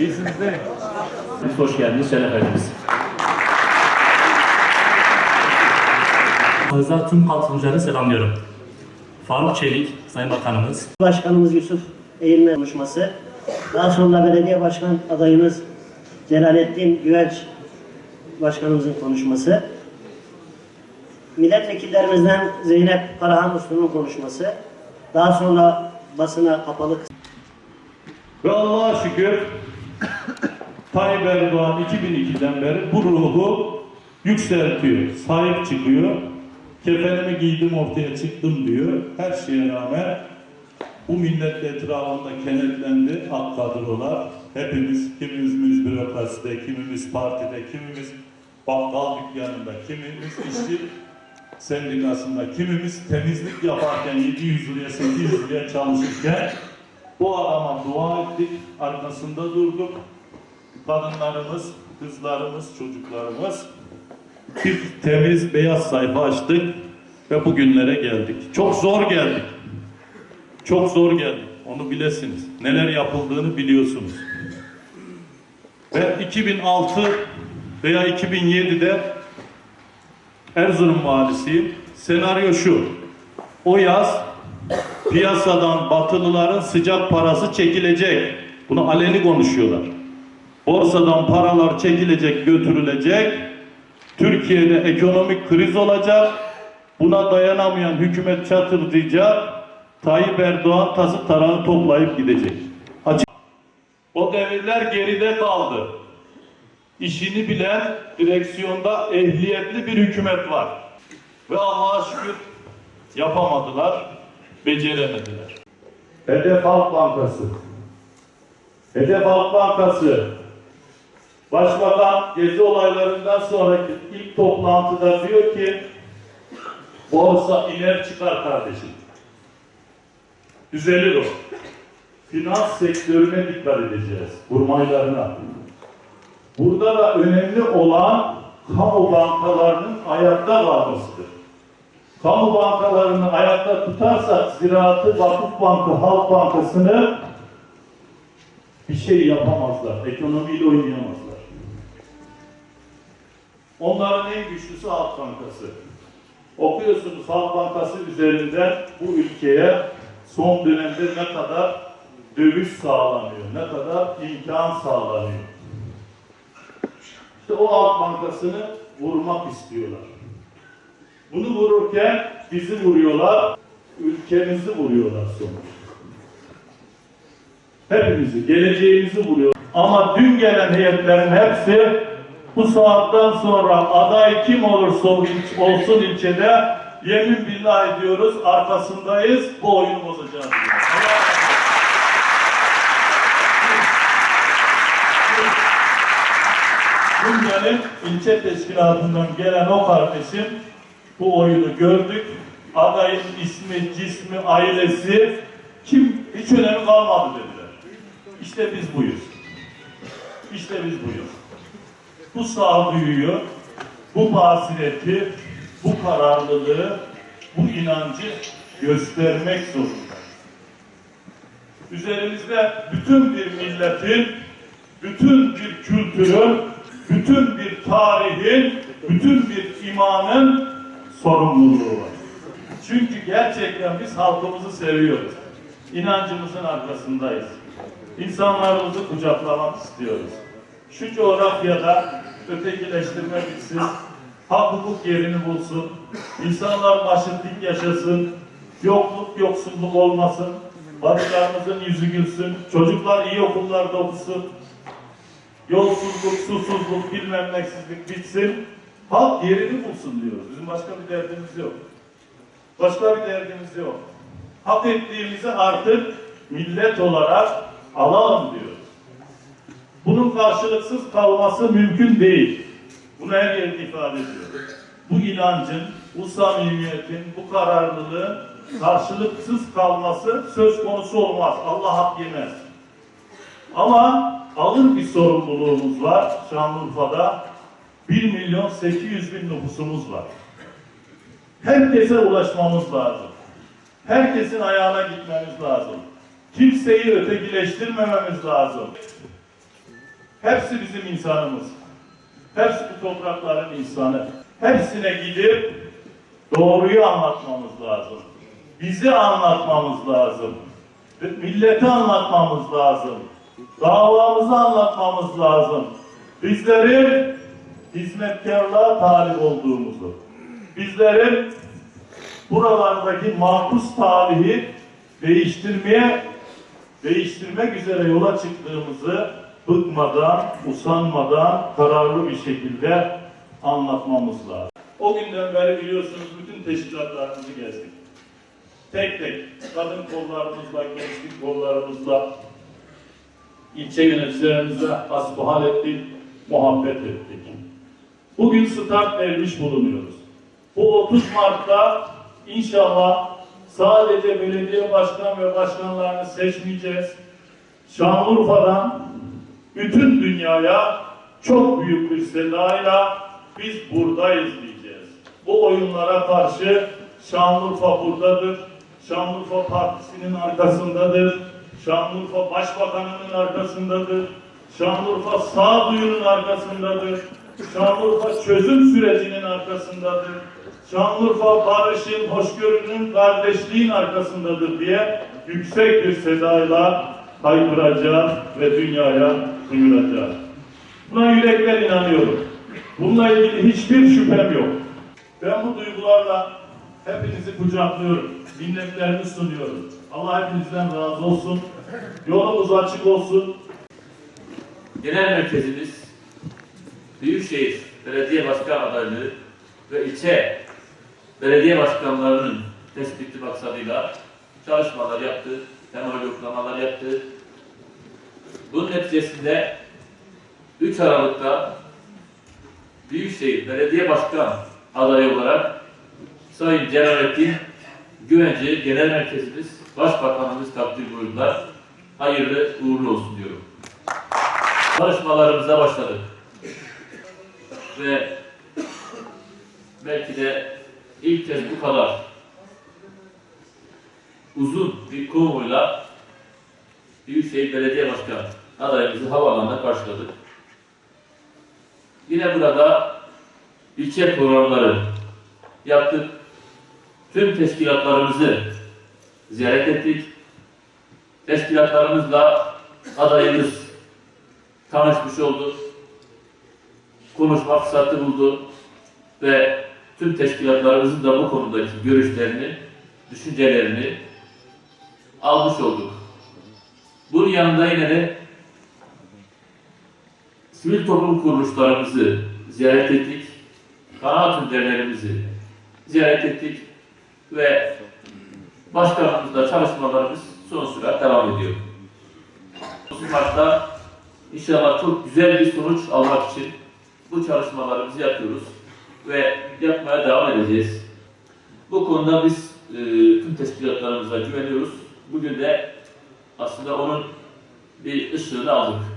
İyisiniz değil mi? Siz hoş geldiniz, şeref verdiniz. Aranızda tüm katılımcıları selamlıyorum. Faruk Çelik, Sayın Bakanımız, Başkanımız Yusuf Eğilme konuşması. Daha sonra belediye başkan adayımız Celalettin Güvenç başkanımızın konuşması. Milletvekillerimizden Zeynep Karahan Uslu'nun konuşması. Daha sonra basına kapalı Ve Allah'a şükür Tayyip Erdoğan 2002'den beri bu ruhu yükseltiyor, sahip çıkıyor. Kefenimi giydim ortaya çıktım diyor. Her şeye rağmen bu millet etrafında kenetlendi ak kadrolar. Hepimiz, kimimiz bürokraside, kimimiz partide, kimimiz bakkal dükkanında, kimimiz işçi sendikasında, kimimiz temizlik yaparken 700 liraya, 800 liraya çalışırken bu adama dua ettik, arkasında durduk. Kadınlarımız, kızlarımız, çocuklarımız bir temiz beyaz sayfa açtık ve bugünlere geldik. Çok zor geldik. Çok zor geldik. Onu bilesiniz. Neler yapıldığını biliyorsunuz. Ben 2006 veya 2007'de Erzurum valisiyim. Senaryo şu. O yaz piyasadan batılıların sıcak parası çekilecek. Bunu aleni konuşuyorlar. Borsadan paralar çekilecek, götürülecek. Türkiye'de ekonomik kriz olacak. Buna dayanamayan hükümet çatırdayacak. Tayyip Erdoğan tası tarağı toplayıp gidecek. Açık. O devirler geride kaldı. İşini bilen, direksiyonda ehliyetli bir hükümet var. Ve Allah'a şükür yapamadılar, beceremediler. Hedef Halk Bankası. Hedef Halk Bankası. Başbakan gezi olaylarından sonraki ilk toplantıda diyor ki borsa iner çıkar kardeşim. Düzelir o. Finans sektörüne dikkat edeceğiz. Kurmaylarına. Burada da önemli olan kamu bankalarının ayakta kalmasıdır. Kamu bankalarını ayakta tutarsak Ziraatı, Vakıf Bankı, Halk Bankası'nı bir şey yapamazlar. Ekonomiyle oynayamazlar. Onların en güçlüsü Halk Bankası. Okuyorsunuz Halk Bankası üzerinden bu ülkeye son dönemde ne kadar dövüş sağlanıyor, ne kadar imkan sağlanıyor. İşte o Halk Bankası'nı vurmak istiyorlar. Bunu vururken bizi vuruyorlar, ülkemizi vuruyorlar sonuçta. Hepimizi, geleceğimizi vuruyor. Ama dün gelen heyetlerin hepsi bu saatten sonra aday kim olursa olsun ilçede yemin billah ediyoruz arkasındayız bu oyunu bozacağız. Tunceli'nin ilçe teşkilatından gelen o kardeşim bu oyunu gördük. Adayın ismi, cismi, ailesi kim hiç önemi kalmadı dediler. İşte biz buyuz. İşte biz buyuz. Bu sağduyuyu, bu basireti, bu kararlılığı, bu inancı göstermek zorundayız. Üzerimizde bütün bir milletin, bütün bir kültürün, bütün bir tarihin, bütün bir imanın sorumluluğu var. Çünkü gerçekten biz halkımızı seviyoruz. İnancımızın arkasındayız. İnsanlarımızı kucaklamak istiyoruz. Şu coğrafyada ötekileştirme bitsin, hak hukuk yerini bulsun, insanlar başıtlık yaşasın, yokluk yoksulluk olmasın, bacılarımızın yüzü gülsün, çocuklar iyi okullarda okusun, yolsuzluk, susuzluk, bilmemleksizlik bitsin, halk yerini bulsun diyoruz. Bizim başka bir derdimiz yok. Başka bir derdimiz yok. Hak ettiğimizi artık millet olarak alalım diyoruz. Bunun karşılıksız kalması mümkün değil. Bunu her yerde ifade ediyor. Bu inancın, bu samimiyetin, bu kararlılığın karşılıksız kalması söz konusu olmaz. Allah hak yemez. Ama ağır bir sorumluluğumuz var Şanlıurfa'da. 1 milyon 800 bin nüfusumuz var. Herkese ulaşmamız lazım. Herkesin ayağına gitmemiz lazım. Kimseyi ötekileştirmememiz lazım. Hepsi bizim insanımız. Hepsi bu toprakların insanı. Hepsine gidip doğruyu anlatmamız lazım. Bizi anlatmamız lazım. Milleti anlatmamız lazım. Davamızı anlatmamız lazım. Bizlerin hizmetkarlığa talip olduğumuzu, bizlerin buralardaki mahpus tarihi değiştirmeye değiştirmek üzere yola çıktığımızı bıkmadan, usanmadan, kararlı bir şekilde anlatmamız lazım. O günden beri biliyorsunuz bütün teşkilatlarımızı gezdik. Tek tek kadın kollarımızla, gençlik kollarımızla, ilçe yöneticilerimizle hasbihal ettik, muhabbet ettik. Bugün start vermiş bulunuyoruz. Bu 30 Mart'ta inşallah sadece belediye başkan ve başkanlarını seçmeyeceğiz. Şanlıurfa'dan bütün dünyaya çok büyük bir sedayla biz buradayız diyeceğiz. Bu oyunlara karşı Şanlıurfa buradadır. Şanlıurfa Partisi'nin arkasındadır. Şanlıurfa Başbakanı'nın arkasındadır. Şanlıurfa sağduyunun arkasındadır. Şanlıurfa çözüm sürecinin arkasındadır. Şanlıurfa barışın, hoşgörünün, kardeşliğin arkasındadır diye yüksek bir sedayla haykıracağız ve dünyaya duyuracağız. Buna yürekten inanıyorum. Bununla ilgili hiçbir şüphem yok. Ben bu duygularla hepinizi kucaklıyorum. Minnetlerimi sunuyorum. Allah hepinizden razı olsun. Yolumuz açık olsun. Genel merkezimiz Büyükşehir Belediye Başkan adaylığı ve ilçe belediye başkanlarının tespiti maksadıyla çalışmalar yaptı, temel yoklamalar yaptı. Bunun neticesinde 3 Aralık'ta Büyükşehir Belediye Başkan adayı olarak Sayın Celalettin Güvence Genel Merkezimiz Başbakanımız takdir buyurdular. Hayırlı uğurlu olsun diyorum çalışmalarımıza başladık. Ve belki de ilk kez bu kadar uzun bir konvoyla Büyükşehir Belediye Başkanı adayımızı havaalanında karşıladık. Yine burada ilçe programları yaptık. Tüm teşkilatlarımızı ziyaret ettik. Teşkilatlarımızla adayımız tanışmış oldu. Konuşma fırsatı buldu. Ve tüm teşkilatlarımızın da bu konudaki görüşlerini, düşüncelerini almış olduk. Bunun yanında yine de sivil toplum kuruluşlarımızı ziyaret ettik. Kanaat önderlerimizi ziyaret ettik ve başkanımızla çalışmalarımız son sürat devam ediyor. 30 Mart'ta İnşallah çok güzel bir sonuç almak için bu çalışmalarımızı yapıyoruz ve yapmaya devam edeceğiz. Bu konuda biz e, tüm teşkilatlarımıza güveniyoruz. Bugün de aslında onun bir ışığını aldık.